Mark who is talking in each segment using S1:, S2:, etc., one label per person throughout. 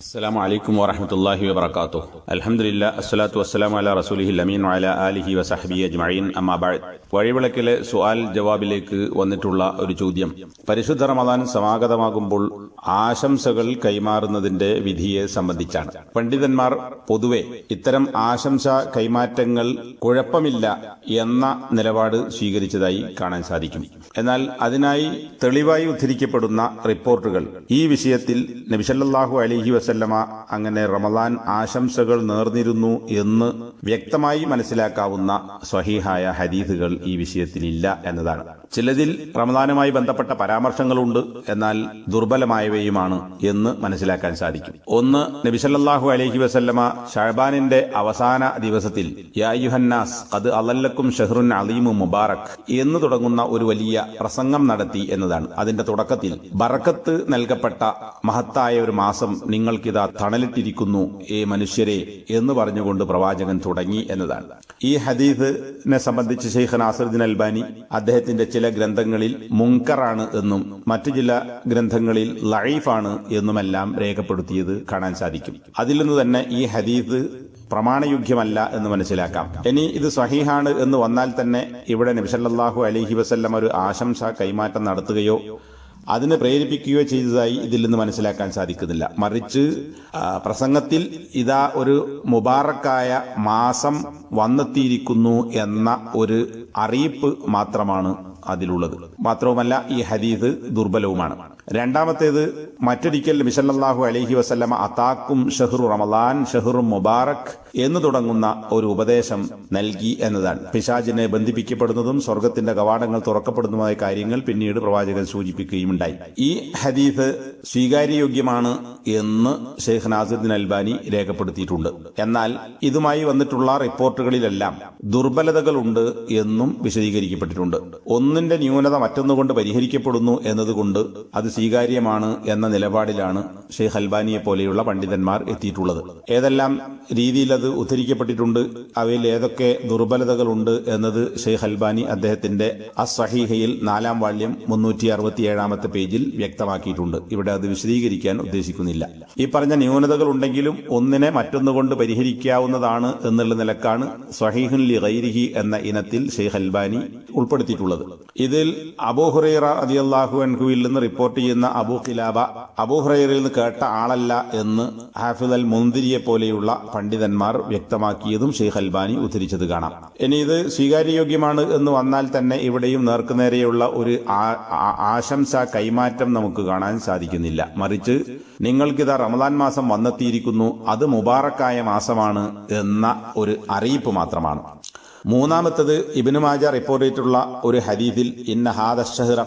S1: السلام عليكم ورحمة الله وبركاته الحمد لله الصلاة والسلام على رسوله الأمين وعلى آله وصحبه أجمعين أما بعد വഴിവിളക്കിലെ സുആൽ ജവാബിലേക്ക് വന്നിട്ടുള്ള ഒരു ചോദ്യം പരിശുദ്ധ റമദാൻ സമാഗതമാകുമ്പോൾ ആശംസകൾ കൈമാറുന്നതിന്റെ വിധിയെ സംബന്ധിച്ചാണ് പണ്ഡിതന്മാർ പൊതുവെ ഇത്തരം ആശംസ കൈമാറ്റങ്ങൾ കുഴപ്പമില്ല എന്ന നിലപാട് സ്വീകരിച്ചതായി കാണാൻ സാധിക്കും എന്നാൽ അതിനായി തെളിവായി ഉദ്ധരിക്കപ്പെടുന്ന റിപ്പോർട്ടുകൾ ഈ വിഷയത്തിൽ നബിസല്ലാഹു അലഹി വസല്ലമ അങ്ങനെ റമദാൻ ആശംസകൾ നേർന്നിരുന്നു എന്ന് വ്യക്തമായി മനസ്സിലാക്കാവുന്ന സ്വഹീഹായ ഹദീസുകൾ ഈ വിഷയത്തിലില്ല എന്നതാണ്. ചിലതിൽ റമദാനുമായി ബന്ധപ്പെട്ട പരാമർശങ്ങളുണ്ട് എന്നാൽ ദുർബലമായവയുമാണ് എന്ന് മനസ്സിലാക്കാൻ സാധിക്കും. ഒന്ന് നബിസല്ലാഹു അലഹി വസല്ലമ ഷഹബാനിന്റെ അവസാന ദിവസത്തിൽ യായുഹന്നാസ് അത് അലല്ലക്കും ഷെഹ്റുൻ അലീമു മുബാറക് എന്ന് തുടങ്ങുന്ന ഒരു വലിയ പ്രസംഗം നടത്തി എന്നതാണ്. അതിന്റെ തുടക്കത്തിൽ ബറക്കത്ത് നൽകപ്പെട്ട മഹത്തായ ഒരു മാസം നിങ്ങൾക്കിതാ തണലിട്ടിരിക്കുന്നു ഏ മനുഷ്യരെ എന്ന് പറഞ്ഞുകൊണ്ട് പ്രവാചകൻ തുടങ്ങി എന്നതാണ്. ഈ ഹദീഫിനെ സംബന്ധിച്ച് ഷെയ്ഖ് നാസറുദ്ദീൻ അൽബാനി അദ്ദേഹത്തിന്റെ ചില ഗ്രന്ഥങ്ങളിൽ മുങ്കറാണ് എന്നും മറ്റു ചില ഗ്രന്ഥങ്ങളിൽ ലൈഫാണ് എന്നുമെല്ലാം രേഖപ്പെടുത്തിയത് കാണാൻ സാധിക്കും. അതിൽ നിന്ന് തന്നെ ഈ ഹദീഫ് പ്രമാണയോഗ്യമല്ല എന്ന് മനസ്സിലാക്കാം. ഇനി ഇത് സഹീഹാണ് എന്ന് വന്നാൽ തന്നെ ഇവിടെ നബിസല്ലാഹു അലഹി വസല്ലം ഒരു ആശംസ കൈമാറ്റം നടത്തുകയോ അതിനെ പ്രേരിപ്പിക്കുകയോ ചെയ്തതായി ഇതിൽ നിന്ന് മനസ്സിലാക്കാൻ സാധിക്കുന്നില്ല. മറിച്ച് പ്രസംഗത്തിൽ ഇതാ ഒരു മുബാറക്കായ മാസം വന്നെത്തിയിരിക്കുന്നു എന്ന ഒരു അറിയിപ്പ് മാത്രമാണ് അതിലുള്ളത്. മാത്രവുമല്ല ഈ ഹദീദ് ദുർബലവുമാണ്. രണ്ടാമത്തേത് മറ്റൊരിക്കൽ മിസല്ലാഹു അലഹി വസല്ലമ അതാക്കും ഷഹ്റു റമലാൻ ഷഹ്റു മുബാറക് എന്ന് തുടങ്ങുന്ന ഒരു ഉപദേശം നൽകി എന്നതാണ്. പിശാജിനെ ബന്ധിപ്പിക്കപ്പെടുന്നതും സ്വർഗത്തിന്റെ കവാടങ്ങൾ തുറക്കപ്പെടുന്നതുമായ കാര്യങ്ങൾ പിന്നീട് പ്രവാചകൻ സൂചിപ്പിക്കുകയും ഉണ്ടായി ഈ ഹദീസ് സ്വീകാര്യയോഗ്യമാണ് എന്ന് ഷെയ്ഖ് നാസുദ്ദീൻ അൽബാനി രേഖപ്പെടുത്തിയിട്ടുണ്ട്. എന്നാൽ ഇതുമായി വന്നിട്ടുള്ള റിപ്പോർട്ടുകളിലെല്ലാം ദുർബലതകളുണ്ട് എന്നും വിശദീകരിക്കപ്പെട്ടിട്ടുണ്ട്. ഒന്നിന്റെ ന്യൂനത മറ്റൊന്നുകൊണ്ട് പരിഹരിക്കപ്പെടുന്നു എന്നതുകൊണ്ട് അത് സ്വീകാര്യമാണ് എന്ന നിലപാടിലാണ് ഷെയ്ഖ് അൽബാനിയെ പോലെയുള്ള പണ്ഡിതന്മാർ എത്തിയിട്ടുള്ളത്. ഏതെല്ലാം രീതിയിൽ അത് ഉദ്ധരിക്കപ്പെട്ടിട്ടുണ്ട് അവയിൽ ഏതൊക്കെ ദുർബലതകളുണ്ട് എന്നത് ഷെയ്ഖ് അൽബാനി അദ്ദേഹത്തിന്റെ അസഹീഹയിൽ നാലാം വാള്യം മുന്നൂറ്റി അറുപത്തിയേഴാമത്തെ പേജിൽ വ്യക്തമാക്കിയിട്ടുണ്ട്. ഇവിടെ അത് വിശദീകരിക്കാൻ ഉദ്ദേശിക്കുന്നില്ല. ഈ പറഞ്ഞ ന്യൂനതകൾ ഉണ്ടെങ്കിലും ഒന്നിനെ മറ്റൊന്നുകൊണ്ട് പരിഹരിക്കാവുന്നതാണ് എന്നുള്ള നിലക്കാണ് സഹീഹുൻ ലി ഗൈരിഹി എന്ന ഇനത്തിൽ ഷെയ്ഖ് അൽബാനി ഉൾപ്പെടുത്തിയിട്ടുള്ളത്. ഇതിൽ അബൂഹുറൈറ അള്ളാഹു അൻഹുവിൽ നിന്ന് റിപ്പോർട്ട് ചെയ്യുന്ന അബൂ ഖിലാബ അബൂഹുറൈറയിൽ നിന്ന് കേട്ട ആളല്ല എന്ന് ഹാഫിദ് അൽ മുന്തിരിയെ പോലെയുള്ള പണ്ഡിതന്മാർ വ്യക്തമാക്കിയതും ഷെയ്ഖ് അൽബാനി ഉദ്ധരിച്ചത് കാണാം. ഇനി ഇത് സ്വീകാര്യയോഗ്യമാണ് എന്ന് വന്നാൽ തന്നെ ഇവിടെയും നേർക്കുനേരെയുള്ള ഒരു ആശംസ കൈമാറ്റം നമുക്ക് കാണാൻ സാധിക്കുന്നില്ല. മറിച്ച് നിങ്ങൾക്കിതാ റമദാൻ മാസം വന്നെത്തിയിരിക്കുന്നു അത് മുബാറക്കായ മാസമാണ് എന്ന ഒരു അറിയിപ്പ് മാത്രമാണ്. മൂന്നാമത്തത് ഇബിനു മാജ റിപ്പോർട്ട് ചെയ്തിട്ടുള്ള ഒരു ഹദീദിൽ ഇന്ന ഹാദ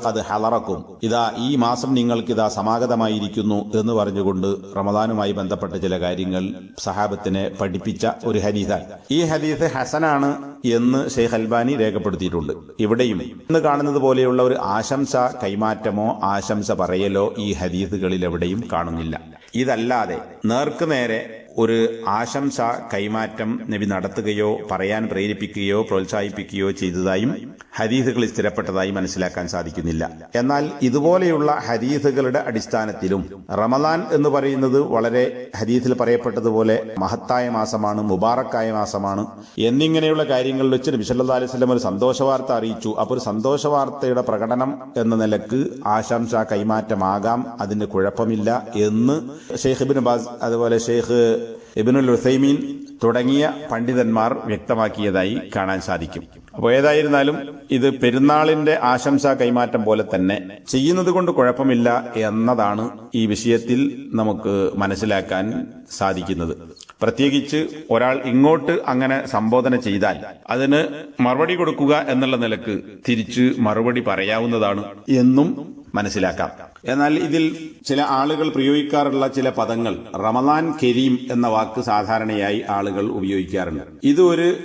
S1: ഖദ് ഹലറക്കും ഇതാ ഈ മാസം നിങ്ങൾക്ക് ഇതാ സമാഗതമായിരിക്കുന്നു എന്ന് പറഞ്ഞുകൊണ്ട് റമദാനുമായി ബന്ധപ്പെട്ട ചില കാര്യങ്ങൾ സഹാബത്തിനെ പഠിപ്പിച്ച ഒരു ഹദീസാണ്. ഈ ഹദീസ് ഹസനാണ് എന്ന് ഷെയ്ഖ് അൽബാനി രേഖപ്പെടുത്തിയിട്ടുണ്ട്. ഇവിടെയും ഇന്ന് കാണുന്നത് പോലെയുള്ള ഒരു ആശംസ കൈമാറ്റമോ ആശംസ പറയലോ ഈ ഹദീസുകളിൽ എവിടെയും കാണുന്നില്ല. ഇതല്ലാതെ നേർക്കുനേരെ ഒരു ആശംസ കൈമാറ്റം നബി നടത്തുകയോ പറയാൻ പ്രേരിപ്പിക്കുകയോ പ്രോത്സാഹിപ്പിക്കുകയോ ചെയ്തതായും ഹദീസുകളിൽ സ്ഥിരപ്പെട്ടതായി മനസ്സിലാക്കാൻ സാധിക്കുന്നില്ല. എന്നാൽ ഇതുപോലെയുള്ള ഹദീസുകളുടെ അടിസ്ഥാനത്തിലും റമദാൻ എന്ന് പറയുന്നത് വളരെ ഹദീസിൽ പറയപ്പെട്ടതുപോലെ മഹത്തായ മാസമാണ് മുബാറക്കായ മാസമാണ് എന്നിങ്ങനെയുള്ള കാര്യങ്ങളിൽ വെച്ച് നബി സല്ലല്ലാഹു അലൈഹി വസല്ലം ഒരു സന്തോഷ വാർത്ത അറിയിച്ചു. അപ്പോൾ ഒരു സന്തോഷ വാർത്തയുടെ പ്രകടനം എന്ന നിലയ്ക്ക് ആശംസ കൈമാറ്റമാകാം അതിന് കുഴപ്പമില്ല എന്ന് ഷെയ്ഖ് ബിൻ ബാസ് അതുപോലെ ഷെയ്ഖ് ഇബിനുൽ ഉസൈമീൻ തുടങ്ങിയ പണ്ഡിതന്മാർ വ്യക്തമാക്കിയതായി കാണാൻ സാധിക്കും. അപ്പോൾ ഏതായിരുന്നാലും ഇത് പെരുന്നാളിന്റെ ആശംസ കൈമാറ്റം പോലെ തന്നെ ചെയ്യുന്നത് കൊണ്ട് കുഴപ്പമില്ല എന്നതാണ് ഈ വിഷയത്തിൽ നമുക്ക് മനസ്സിലാക്കാൻ സാധിക്കുന്നത്. പ്രത്യേകിച്ച് ഒരാൾ ഇങ്ങോട്ട് അങ്ങനെ സംബോധന ചെയ്താൽ അതിന് മറുപടി കൊടുക്കുക എന്നുള്ള നിലയ്ക്ക് തിരിച്ച് മറുപടി പറയാവുന്നതാണ് എന്നും മനസ്സിലാക്കാം. എന്നാൽ ഇതിൽ ചില ആളുകൾ പ്രയോഗിക്കാറുള്ള ചില പദങ്ങൾ റമദാൻ കരീം എന്ന വാക്ക് സാധാരണയായി ആളുകൾ ഉപയോഗിക്കാറുണ്ട്. ഇത് ഒരു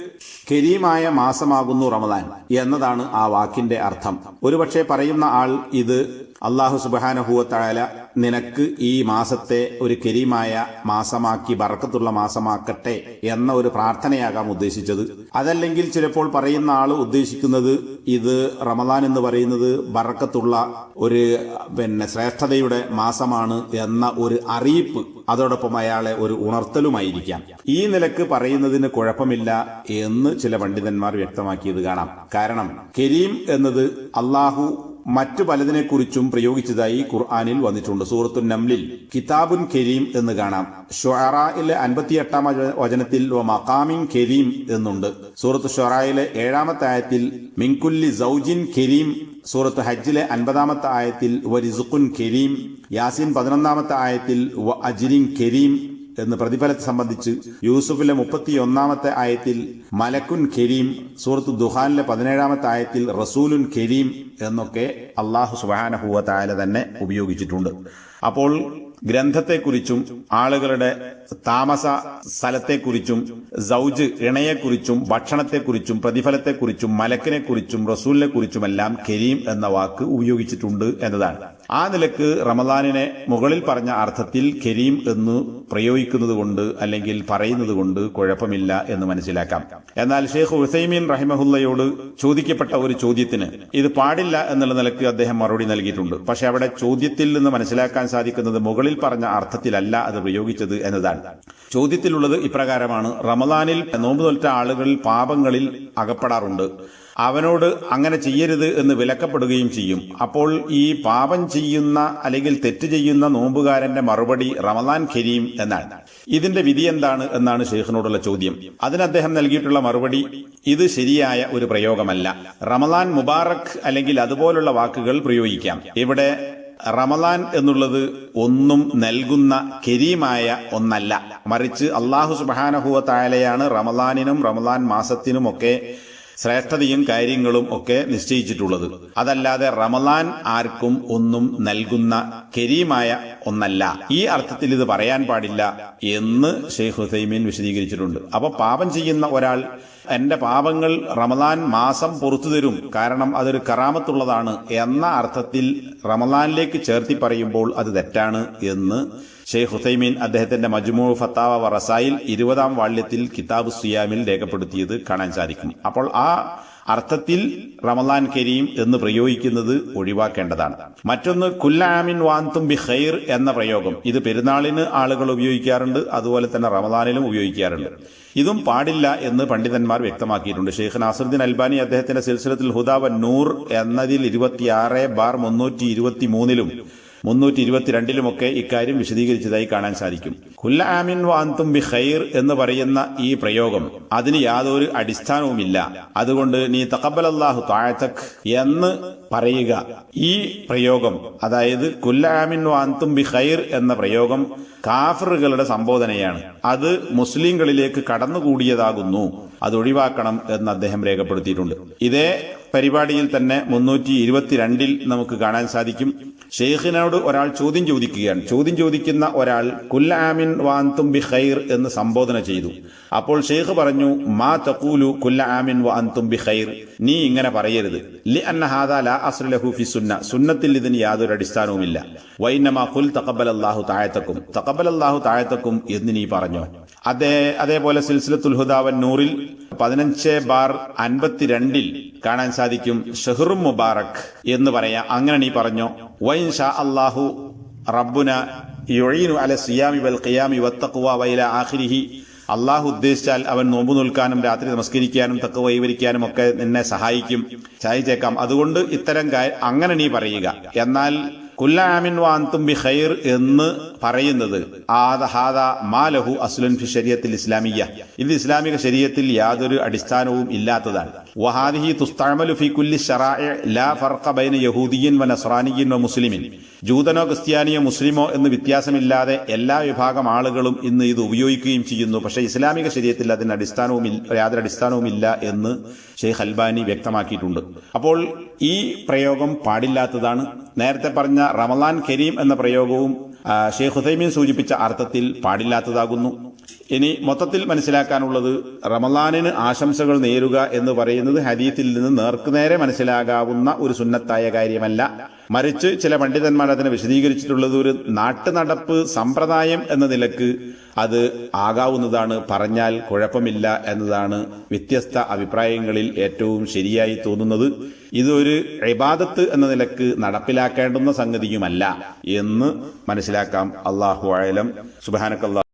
S1: കരീമായ മാസമാകുന്നു റമദാൻ എന്നതാണ് ആ വാക്കിന്റെ അർത്ഥം. ഒരുപക്ഷെ പറയുന്ന ആൾ ഇത് അള്ളാഹു സുബാനഹുവത്തായ നിനക്ക് ഈ മാസത്തെ ഒരു കരീമായ മാസമാക്കി ബറക്കത്തുള്ള മാസമാക്കട്ടെ എന്ന ഒരു പ്രാർത്ഥനയാകാം ഉദ്ദേശിച്ചത്. അതല്ലെങ്കിൽ ചിലപ്പോൾ പറയുന്ന ആൾ ഉദ്ദേശിക്കുന്നത് ഇത് റമദാൻ എന്ന് പറയുന്നത് ബറക്കത്തുള്ള ഒരു പിന്നെ ശ്രേഷ്ഠതയുടെ മാസമാണ് എന്ന ഒരു അറിയിപ്പ് അതോടൊപ്പം അയാളെ ഒരു ഉണർത്തലുമായിരിക്കാം. ഈ നിലയ്ക്ക് പറയുന്നതിന് കുഴപ്പമില്ല എന്ന് ചില പണ്ഡിതന്മാർ വ്യക്തമാക്കിയത് കാണാം. കാരണം കരീം എന്നത് അള്ളാഹു മറ്റു പലതിനെക്കുറിച്ചും പ്രയോഗിച്ചതായി ഖുർആാനിൽ വന്നിട്ടുണ്ട്. സൂറത്തു നംലിൽ കിതാബുൻ കരീം എന്ന് കാണാം. ഷൊറായിലെ അൻപത്തിയെട്ടാം വചനത്തിൽ മക്കാമിൻ കരീം എന്നുണ്ട്. സൂറത്ത് ഷൊറായിലെ ഏഴാമത്തെ ആയത്തിൽ മിൻകുല്ലി സൗജിൻ കരീം. സൂറത്ത് ഹജ്ജിലെ അൻപതാമത്തെ ആയത്തിൽ വരിസുഖുൻ കരീം. യാസിൻ പതിനൊന്നാമത്തെ ആയത്തിൽ വ അജിരിൻ കരീം. എന്ന് പ്രതിഫലത്തെ സംബന്ധിച്ച് യൂസുഫിലെ മുപ്പത്തിയൊന്നാമത്തെ ആയത്തിൽ മലക്കുൻ കരീം സൂറത്ത് ദുഹാനിലെ പതിനേഴാമത്തെ ആയത്തിൽ റസൂലുൻ കരീം എന്നൊക്കെ അള്ളാഹു സുബാനഹുവ തന്നെ ഉപയോഗിച്ചിട്ടുണ്ട്. അപ്പോൾ ഗ്രന്ഥത്തെക്കുറിച്ചും ആളുകളുടെ താമസ സ്ഥലത്തെക്കുറിച്ചും സൗജ് ഇണയെക്കുറിച്ചും ഭക്ഷണത്തെക്കുറിച്ചും പ്രതിഫലത്തെക്കുറിച്ചും മലക്കിനെക്കുറിച്ചും റസൂലിനെക്കുറിച്ചുമെല്ലാം കരീം എന്ന വാക്ക് ഉപയോഗിച്ചിട്ടുണ്ട് എന്നതാണ്. ആ നിലയ്ക്ക് റമദാനിനെ മുകളിൽ പറഞ്ഞ അർത്ഥത്തിൽ കരീം എന്ന് പ്രയോഗിക്കുന്നത് കൊണ്ട് അല്ലെങ്കിൽ പറയുന്നത് കൊണ്ട് കുഴപ്പമില്ല എന്ന് മനസ്സിലാക്കാം. എന്നാൽ ഷെയ്ഖ് ഹുസൈമീൻ റഹിമഹുല്ലയോട് ചോദിക്കപ്പെട്ട ഒരു ചോദ്യത്തിന് ഇത് പാടില്ല എന്നുള്ള നിലയ്ക്ക് അദ്ദേഹം മറുപടി നൽകിയിട്ടുണ്ട്. പക്ഷെ അവിടെ ചോദ്യത്തിൽ നിന്ന് മനസ്സിലാക്കാൻ സാധിക്കുന്നത് മുകളിൽ പറഞ്ഞ അർത്ഥത്തിലല്ല അത് പ്രയോഗിച്ചത് എന്നതാണ്. ചോദ്യത്തിലുള്ളത് ഇപ്രകാരമാണ്. റമദാനിൽ നോമ്പ് തോറ്റ ആളുകൾ പാപങ്ങളിൽ അകപ്പെടാറുണ്ട്. അവനോട് അങ്ങനെ ചെയ്യരുത് എന്ന് വിലക്കപ്പെടുകയും ചെയ്യും. അപ്പോൾ ഈ പാപം ചെയ്യുന്ന അല്ലെങ്കിൽ തെറ്റ് ചെയ്യുന്ന നോമ്പുകാരന്റെ മറുപടി റമദാൻ ഖരീം എന്നാണ്. ഇതിന്റെ വിധി എന്താണ് എന്നാണ് ഷെയ്ഖിനോടുള്ള ചോദ്യം. അതിന് അദ്ദേഹം നൽകിയിട്ടുള്ള മറുപടി ഇത് ശരിയായ ഒരു പ്രയോഗമല്ല. റമദാൻ മുബാറക് അല്ലെങ്കിൽ അതുപോലുള്ള വാക്കുകൾ പ്രയോഗിക്കാം. ഇവിടെ റമദാൻ എന്നുള്ളത് ഒന്നും നൽകുന്ന കരീമായ ഒന്നല്ല. മറിച്ച് അള്ളാഹു സുബാനഹുവ തായാലയാണ് റമദാനിനും റമദാൻ മാസത്തിനുമൊക്കെ ശ്രേഷ്ഠതയും കാര്യങ്ങളും ഒക്കെ നിശ്ചയിച്ചിട്ടുള്ളത്. അതല്ലാതെ റമദാൻ ആർക്കും ഒന്നും നൽകുന്ന കരീമായ ഒന്നല്ല. ഈ അർത്ഥത്തിൽ ഇത് പറയാൻ പാടില്ല എന്ന് ഷെയ്ഖ് ഹുസൈമീൻ വിശദീകരിച്ചിട്ടുണ്ട്. അപ്പൊ പാപം ചെയ്യുന്ന ഒരാൾ എന്റെ പാപങ്ങൾ റമദാൻ മാസം പുറത്തു തരും. കാരണം അതൊരു കറാമത്തുള്ളതാണ് എന്ന അർത്ഥത്തിൽ റമദാനിലേക്ക് ചേർത്തി പറയുമ്പോൾ അത് തെറ്റാണ് എന്ന് ഷെയ്ഖ് ഹുസൈമീൻ അദ്ദേഹത്തിന്റെ മജ്മു ഫത്താവ വറസായിൽ ഇരുപതാം വാള്യത്തിൽ കിതാബ് സിയാമിൽ രേഖപ്പെടുത്തിയത് കാണാൻ സാധിക്കും. അപ്പോൾ ആ അർത്ഥത്തിൽ റമദാൻ കരീം എന്ന് പ്രയോഗിക്കുന്നത് ഒഴിവാക്കേണ്ടതാണ്. മറ്റൊന്ന് കുല്ലാമിൻ വാന്തും ബി ഖൈർ എന്ന പ്രയോഗം. ഇത് പെരുന്നാളിന് ആളുകൾ ഉപയോഗിക്കാറുണ്ട് അതുപോലെ തന്നെ റമദാനിലും ഉപയോഗിക്കാറുണ്ട്. ഇതും പാടില്ല എന്ന് പണ്ഡിതന്മാർ വ്യക്തമാക്കിയിട്ടുണ്ട്. ഷെയ്ഖ് നാസറുദ്ദീൻ അൽബാനി അദ്ദേഹത്തിന്റെ സിൽസിലത്തിൽ ഹുദാവ നൂർ എന്നതിൽ ഇരുപത്തിയാറ് ബാർ മുന്നൂറ്റി ഇരുപത്തി മൂന്നിലും മുന്നൂറ്റി ഇരുപത്തിരണ്ടിലുമൊക്കെ ഇക്കാര്യം വിശദീകരിച്ചതായി കാണാൻ സാധിക്കും. കുല്ല ആമിൻ വാന്തും ബി ഖൈർ എന്ന് പറയുന്ന ഈ പ്രയോഗം അതിന് യാതൊരു അടിസ്ഥാനവുമില്ല. അതുകൊണ്ട് നീ തക്കബൽ അള്ളാഹു താഴത്തക് എന്ന് പറയുക. ഈ പ്രയോഗം അതായത് കുല്ല ആമിൻ വാന്തും ബി ഖൈർ എന്ന പ്രയോഗം കാഫറുകളുടെ സംബോധനയാണ്. അത് മുസ്ലിങ്ങളിലേക്ക് കടന്നുകൂടിയതാകുന്നു. അത് ഒഴിവാക്കണം എന്ന് അദ്ദേഹം രേഖപ്പെടുത്തിയിട്ടുണ്ട്. ഇതേ പരിപാടിയിൽ തന്നെ മുന്നൂറ്റി ഇരുപത്തിരണ്ടിൽ നമുക്ക് കാണാൻ സാധിക്കും. ഷെയ്ഖിനോട് ഒരാൾ ചോദ്യം ചോദിക്കുകയാണ്. ചോദ്യം ചോദിക്കുന്ന ഒരാൾ കുല്ല ആമിൻ വാന്തും ബി ഖൈർ എന്ന് സംബോധന ചെയ്തു. അപ്പോൾ ഷെയ്ഖ് പറഞ്ഞു മാ തക്കൂലു കുല്ല ആമിൻ വാന്തും ബി ഖൈർ നീ ഇങ്ങനെ പറയരുത്. ലി അന്ന ഹാദാ ലാ അസ്ലഹു ഫി സുന്ന സുന്നത്തിൽ ഇതിന് യാതൊരു അടിസ്ഥാനവുമില്ല. വൈനമാ കുൽ തക്കബൽ അള്ളാഹു താഴത്തക്കും തക്കബൽ അള്ളാഹു താഴത്തക്കും എന്ന് നീ പറഞ്ഞു? അതേ അതേപോലെ സിൽസിലത്തുൽ ഹുദാവൻ നൂറിൽ പതിനഞ്ച് ബാർ അൻപത്തിരണ്ടിൽ കാണാൻ സാധിക്കും ഷെഹ്റും മുബാറക് എന്ന് പറയാം. അങ്ങനെ നീ പറഞ്ഞു. വൈൻ ഷാ അള്ളാഹു റബ്ബുന യുഴീനു അല സിയാമി വൽ ഖിയാമി വത്തഖ്വ വൈല ആഖിരിഹി. അള്ളാഹു ഉദ്ദേശിച്ചാൽ അവൻ നോമ്പു നിൽക്കാനും രാത്രി നമസ്കരിക്കാനും തക്ക വൈവരിക്കാനും ഒക്കെ നിന്നെ സഹായിക്കും. സഹായിച്ചേക്കാം അതുകൊണ്ട് ഇത്തരം അങ്ങനെ നീ പറയുക. എന്നാൽ കുല്ല ആമിൻ വാന്തും ബി ഖൈർ എന്ന് പറയുന്നത് ആദ ഹാദ മാലഹു അസ്ലുൻ ഫി ശരീരത്തിൽ ഇസ്ലാമിയ ഇത് ഇസ്ലാമിക ശരീരത്തിൽ യാതൊരു അടിസ്ഥാനവും ഇല്ലാത്തതാണ്. വഹാദിഹി തുസ്തഅമലു ഫി കുല്ലി ശറാഇ ലാ ഫർഖ ബൈന യഹൂദിയൻ വ നസ്രാനിയൻ വ മുസ്ലിമിൻ. ജൂതനോ ക്രിസ്ത്യാനിയോ മുസ്ലിമോ എന്ന് വ്യത്യാസമില്ലാതെ എല്ലാ വിഭാഗം ആളുകളും ഇന്ന് ഇത് ഉപയോഗിക്കുകയും ചെയ്യുന്നു. പക്ഷേ ഇസ്ലാമിക ശരീരത്തിൽ അതിന് അടിസ്ഥാനവും യാതൊരു അടിസ്ഥാനവുമില്ല എന്ന് ഷെയ്ഖ് അൽബാനി വ്യക്തമാക്കിയിട്ടുണ്ട്. അപ്പോൾ ഈ പ്രയോഗം പാടില്ലാത്തതാണ്. നേരത്തെ പറഞ്ഞ റമലാൻ കരീം എന്ന പ്രയോഗവും ഷെയ്ഖ് ഹുസൈമീൻ സൂചിപ്പിച്ച അർത്ഥത്തിൽ പാടില്ലാത്തതാകുന്നു. ഇനി മൊത്തത്തിൽ മനസ്സിലാക്കാനുള്ളത് റമലാനിന് ആശംസകൾ നേരുക എന്ന് പറയുന്നത് ഹദീത്തിൽ നിന്ന് നേർക്കുനേരെ മനസ്സിലാകാവുന്ന ഒരു സുന്നത്തായ കാര്യമല്ല. മറിച്ച് ചില പണ്ഡിതന്മാർ അതിനെ വിശദീകരിച്ചിട്ടുള്ളത് ഒരു നാട്ടുനടപ്പ് സമ്പ്രദായം എന്ന നിലയ്ക്ക് അത് ആകാവുന്നതാണ്. പറഞ്ഞാൽ കുഴപ്പമില്ല എന്നതാണ് വ്യത്യസ്ത അഭിപ്രായങ്ങളിൽ ഏറ്റവും ശരിയായി തോന്നുന്നത്. ഇതൊരു ഇബാദത്ത് എന്ന നിലയ്ക്ക് നടപ്പിലാക്കേണ്ടുന്ന സംഗതിയുമല്ല എന്ന് മനസ്സിലാക്കാം. അള്ളാഹു ആയാലും സുബാനക്കല്ലാ